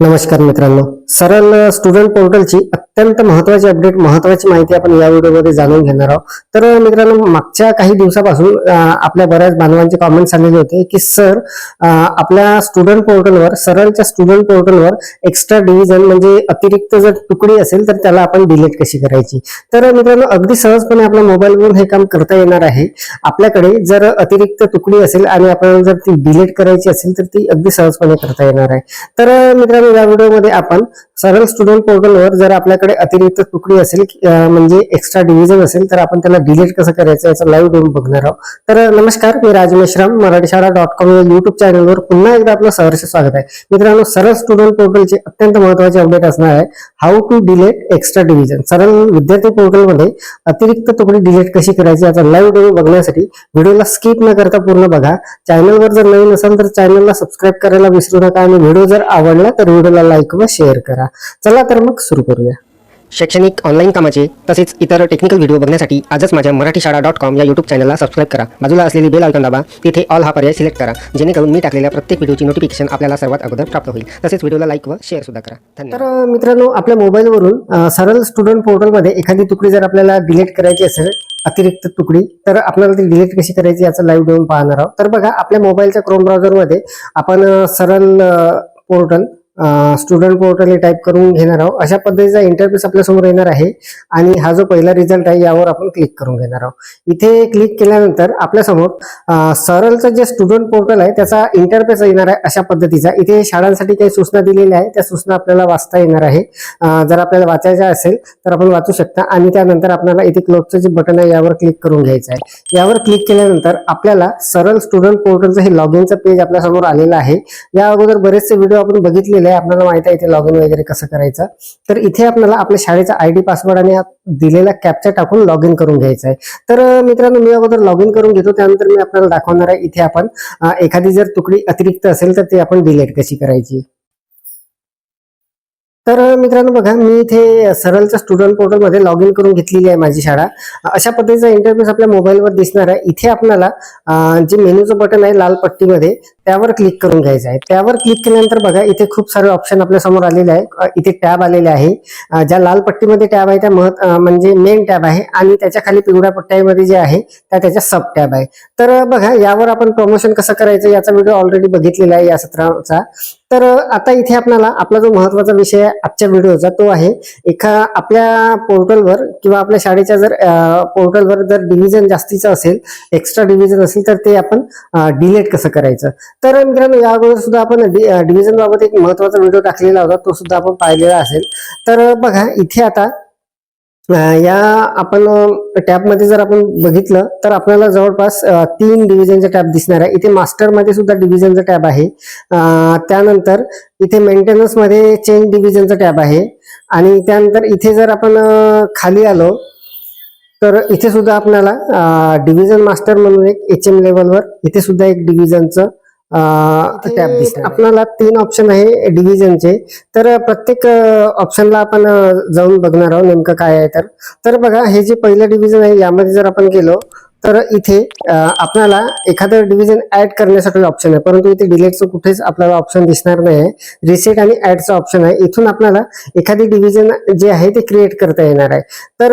नमस्कार मित्रांनो. सरल स्टुडंट पोर्टलची अत्यंत महत्वाची अपडेट महत्वाची माहिती आपण या व्हिडिओमध्ये जाणून घेणार आहोत. तर मित्रांनो मागच्या काही दिवसापासून आपल्या बऱ्याच बांधवांचे कॉमेंट्स आलेले होते की सर आपल्या स्टुडंट पोर्टलवर सरळच्या स्टुडंट पोर्टलवर एक्स्ट्रा डिव्हिजन म्हणजे अतिरिक्त जर तुकडी असेल तर त्याला आपण डिलीट कशी करायची? तर मित्रांनो अगदी सहजपणे आपल्या मोबाईलवरून हे काम करता येणार आहे. आपल्याकडे जर अतिरिक्त तुकडी असेल आणि आपल्याला जर ती डिलीट करायची असेल तर ती अगदी सहजपणे करता येणार आहे. तर मित्रांनो या व्हिडिओमध्ये आपण सरळ स्टुडंट पोर्टलवर जर आपल्याकडे अतिरिक्त तुकडी असेल म्हणजे एक्स्ट्रा डिव्हिजन असेल तर आपण त्याला डिलीट कसं करायचं याचा लाईव्ह डेमो बघणार आहोत. तर नमस्कार मी राज मेश्राम मराठी शाळा डॉट कॉम या युट्यूब चॅनलवर पुन्हा एकदा आपलं सहर्ष स्वागत आहे. मित्रांनो सरळ स्टुडंट पोर्टलचे अत्यंत महत्त्वाचे अपडेट असणार आहे how to delete extra division Saral विद्यार्थी पोर्टलमध्ये अतिरिक्त तुकडी डिलीट कशी करायची याचा लाईव्ह डेमो बघण्यासाठी व्हिडिओला स्किप न करता पूर्ण बघा. चॅनलवर जर नवीन असाल तर चॅनलला सबस्क्राईब करायला विसरू नका आणि व्हिडिओ जर आवडला तर व्हिडिओला लाईक व शेअर करा. चला तर मग सुरू करूया. शैक्षणिक ऑनलाईन कामाचे तसेच इतर टेक्निकल व्हिडिओ बघण्यासाठी आजच माझ्या मराठी शाळा डॉट कॉम या यूट्यूब चॅनलला सबस्क्राईब करा. बाजूला असलेली बेल आयकॉन दाबा. तिथे ऑल हा पर्याय सिलेक्ट करा. जेणेकरून मी टाकलेल्या प्रत्येक व्हिडिओची नोटिफिकेशन आपल्याला सर्वात अगोदर प्राप्त होईल. तसेच व्हिडिओला लाईक व शेअर सुद्धा करा. धन्यवाद. तर मित्रांनो आपल्या मोबाईलवरून सरळ स्टुडंट पोर्टलमध्ये एखादी तुकडी जर आपल्याला डिलीट करायची असेल अतिरिक्त तुकडी तर आपल्याला ती डिलीट कशी करायची याचा लाईव्ह देऊन पाहणार आहोत. तर बघा आपल्या मोबाईलच्या क्रोम ब्राउझरमध्ये आपण सरळ पोर्टल स्टुडंट पोर्टल हे टाईप करून घेणार आहोत. अशा पद्धतीचा इंटरफेस आपल्यासमोर येणार आहे आणि हा जो पहिला रिझल्ट आहे यावर आपण क्लिक करून घेणार आहोत. इथे क्लिक केल्यानंतर आपल्यासमोर सरलचं जे स्टुडंट पोर्टल आहे त्याचा इंटरफेस येणार आहे अशा पद्धतीचा. इथे शाळांसाठी काही सूचना दिलेल्या आहे त्या सूचना आपल्याला वाचता येणार आहे. जर आपल्याला वाचायच्या असेल तर आपण वाचू शकता. आणि त्यानंतर आपल्याला इथे क्लोजचं जे बटन आहे यावर क्लिक करून घ्यायचं आहे. यावर क्लिक केल्यानंतर आपल्याला सरल स्टुडंट पोर्टलचं हे लॉग इनचं पेज आपल्यासमोर आलेलं आहे. या अगोदर बरेचसे व्हिडिओ आपण बघितलेले आहे आपल्याला माहिती आहे इथे लॉग इन वगैरे कसं करायचं. तर इथे आपल्याला आपल्या शाळेचा आय डी पासवर्ड आणि दिलेला कॅप्चा टाकून लॉग इन करून घ्यायचं आहे तर मित्रांनो मी अगोदर लॉग इन करून घेतो त्यानंतर मी आपल्याला दाखवणार आहे इथे आपण एखादी जर तुकडी अतिरिक्त असेल तर ती आपण डिलीट कशी करायची. तर मित्रांनो बघा मी इथे सरळच्या स्टुडंट पोर्टलमध्ये लॉग इन करून घेतलेली आहे माझी शाळा. अशा पद्धतीचा इंटरफेस आपल्या मोबाईलवर दिसणार आहे. इथे आपल्याला जे मेनूचं बटन आहे लाल पट्टीमध्ये त्यावर क्लिक करून घ्यायचं आहे. त्यावर क्लिक केल्यानंतर बघा इथे खूप सारे ऑप्शन आपल्यासमोर आलेले आहे. इथे टॅब आलेले आहे. ज्या लाल पट्टीमध्ये टॅब आहे त्या महत् म्हणजे मेन टॅब आहे आणि त्याच्याखाली पिवळ्या पट्ट्यामध्ये जे आहे त्या त्याच्या सब टॅब आहे. तर बघा यावर आपण प्रमोशन कसं करायचं याचा व्हिडिओ ऑलरेडी बघितलेला आहे या सत्राचा. तर आता इथे आपल्याला आपला जो महत्त्वाचा विषय आजच्या व्हिडिओचा तो आहे एका आपल्या पोर्टलवर किंवा आपल्या शाळेच्या जर पोर्टलवर जर डिव्हिजन जास्तीचं असेल एक्स्ट्रा डिव्हिजन असेल तर ते आपण डिलीट कसं करायचं? तर मित्रांनो या अगोदर सुद्धा आपण डिव्हिजन बाबत एक महत्त्वाचा व्हिडिओ टाकलेला होता तो सुद्धा आपण पाहिलेला असेल. तर बघा इथे आता या आपण टॅबमध्ये जर आपण बघितलं तर आपल्याला जवळपास तीन डिव्हिजनचा टॅब दिसणार आहे. इथे मास्टरमध्ये सुद्धा डिव्हिजनचा टॅब आहे. त्यानंतर इथे मेंटेनन्समध्ये चेंज डिव्हिजनचा टॅब आहे. आणि त्यानंतर इथे जर आपण खाली आलो तर इथे सुद्धा आपल्याला डिव्हिजन मास्टर म्हणून एक एच एम लेवलवर इथे सुद्धा एक डिव्हिजनचं टॅब दिसणार आपल्याला तीन ऑप्शन आहे डिव्हिजनचे तर प्रत्येक ऑप्शनला आपण जाऊन बघणार आहोत नेमकं काय आहे तर. तर बघा हे जे पहिलं डिव्हिजन आहे यामध्ये जर आपण गेलो तर इथे आपल्याला एखादं डिव्हिजन ऍड करण्यासाठी ऑप्शन आहे. परंतु इथे डिलेटचं कुठेच आपल्याला ऑप्शन दिसणार नाही आहे रिसेट आणि ऍडचं ऑप्शन आहे. इथून आपल्याला एखादी डिव्हिजन जे आहे ते क्रिएट करता येणार आहे. तर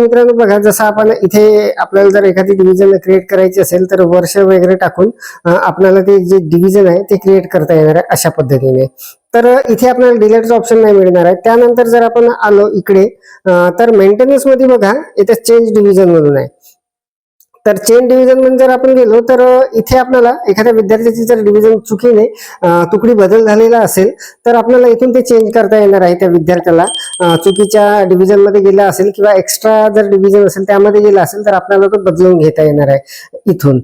मित्रांनो बघा जसं आपण इथे आपल्याला जर एखादी डिव्हिजन क्रिएट करायची असेल तर वर्ष वगैरे टाकून आपल्याला ते जे डिव्हिजन आहे ते क्रिएट करता येणार आहे अशा पद्धतीने. तर इथे आपल्याला डिलेटचं ऑप्शन नाही मिळणार आहे. त्यानंतर जर आपण आलो इकडे तर मेंटेनन्समध्ये बघा इथे चेंज डिव्हिजन म्हणून आहे. तर चेन डिव्हिजनमध्ये जर आपण गेलो तर इथे आपल्याला एखाद्या विद्यार्थ्याची जर डिव्हिजन चुकीने तुकडी बदल झालेला असेल तर आपल्याला इथून ते चेंज करता येणार आहे त्या विद्यार्थ्याला. चुकीच्या डिव्हिजनमध्ये गेला असेल किंवा एक्स्ट्रा जर डिव्हिजन असेल त्यामध्ये गेला असेल तर आपल्याला तो बदलून घेता येणार आहे इथून.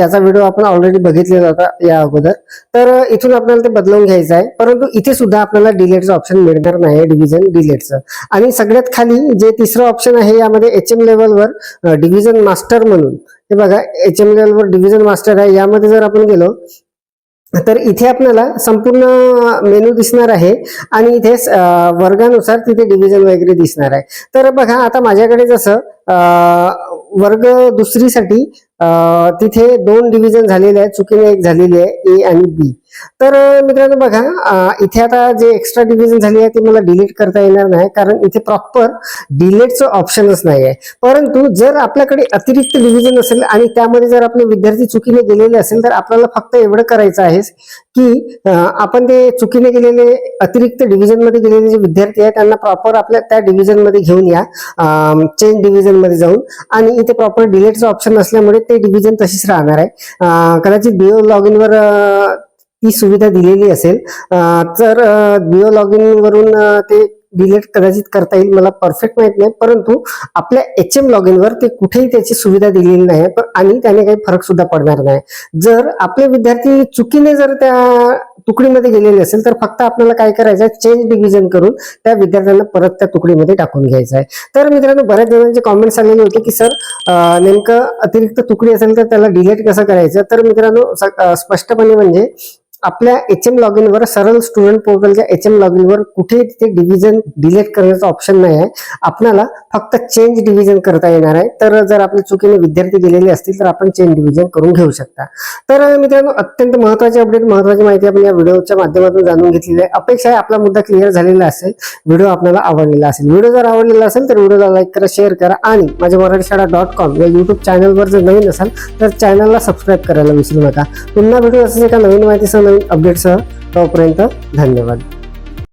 याचा व्हिडिओ आपण ऑलरेडी बघितलेला होता या अगोदर. तर इथून आपल्याला ते बदलून घ्यायचं आहे. परंतु इथे सुद्धा आपल्याला डिलेटचं ऑप्शन मिळणार नाही डिव्हिजन डिलेटचं आणि सगळ्यात खाली जे तिसरं ऑप्शन आहे यामध्ये एच एम लेवलवर डिव्हिजन मास्टर म्हणून. हे बघा एच एम लेवलवर डिव्हिजन मास्टर आहे यामध्ये जर आपण गेलो तर इथे आपल्याला संपूर्ण मेनू दिसणार आहे आणि इथे वर्गानुसार तिथे डिव्हिजन वगैरे दिसणार आहे. तर बघा आता माझ्याकडे जसं वर्ग दुसरीसाठी तिथे दोन डिव्हिजन झालेले आहेत. चुकीने एक झालेली आहे ए आणि बी तर मित्रांनो बघा इथे आता जे एक्स्ट्रा डिव्हिजन झाली आहे ती मला डिलीट करता येणार नाही कारण इथे प्रॉपर डिलीटचं ऑप्शनच नाही आहे. परंतु जर आपल्याकडे अतिरिक्त डिव्हिजन असेल आणि त्यामध्ये जर आपले विद्यार्थी चुकीने गेलेले असेल तर आपल्याला फक्त एवढं करायचं आहे की आपण ते चुकीने गेलेले अतिरिक्त डिव्हिजनमध्ये गेलेले जे विद्यार्थी आहेत त्यांना प्रॉपर आपल्या त्या डिव्हिजनमध्ये घेऊन या चेंज डिव्हिजनमध्ये जाऊन. आणि इथे प्रॉपर डिलीटचं ऑप्शन असल्यामुळे ते डिव्हिजन तशीच राहणार आहे. कदाचित बिओ लॉग इनवर ती सुविधा दिलेली असेल. तर बिओ लॉग इनवरून ते डिलीट कदाचित करता येईल मला परफेक्ट माहीत नाही परंतु आपल्या एच एम लॉग इनवर ते कुठेही त्याची सुविधा दिलेली नाही पण आणि त्याने काही फरक सुद्धा पडणार नाही. जर आपले विद्यार्थी चुकीने जर त्या तुकडीमध्ये गेलेले असेल तर फक्त आपल्याला काय करायचं आहे चेंज डिव्हिजन करून त्या विद्यार्थ्यांना परत त्या तुकडीमध्ये टाकून घ्यायचं आहे. तर मित्रांनो बऱ्याच जणांचे कॉमेंट्स आलेले होते की सर नेमकं अतिरिक्त तुकडी असेल तर त्याला डिलीट कसं करायचं? तर मित्रांनो स्पष्टपणे म्हणजे आपल्या एच एम लॉग वर सरळ स्टुडंट पोर्टलच्या एच एम लॉग वर कुठेही तिथे डिव्हिजन डिलीट करण्याचा ऑप्शन नाही आहे. आपल्याला फक्त चेंज डिव्हिजन करता येणार आहे. तर जर आपले चुकीने विद्यार्थी गेलेले असतील तर आपण चेंज डिव्हिजन करून घेऊ शकता. तर मित्रांनो अत्यंत महत्वाची अपडेट महत्वाची माहिती आपण या व्हिडिओच्या माध्यमातून जाणून घेतलेली आहे. अपेक्षा आहे आपला मुद्दा क्लिअर झालेला असेल. व्हिडिओ आपल्याला आवडलेला असेल. व्हिडिओ जर आवडलेला असेल तर व्हिडिओला लाईक करा शेअर करा आणि माझ्या मराठी शाळा डॉट कॉम या युट्यूब चॅनलवर जर नवीन असाल तर चॅनलला सबस्क्राईब करायला विसरू नका. पुन्हा भेटू असेल एका नवीन माहितीसह नवीन अपडेटसह तोपर्यंत धन्यवाद.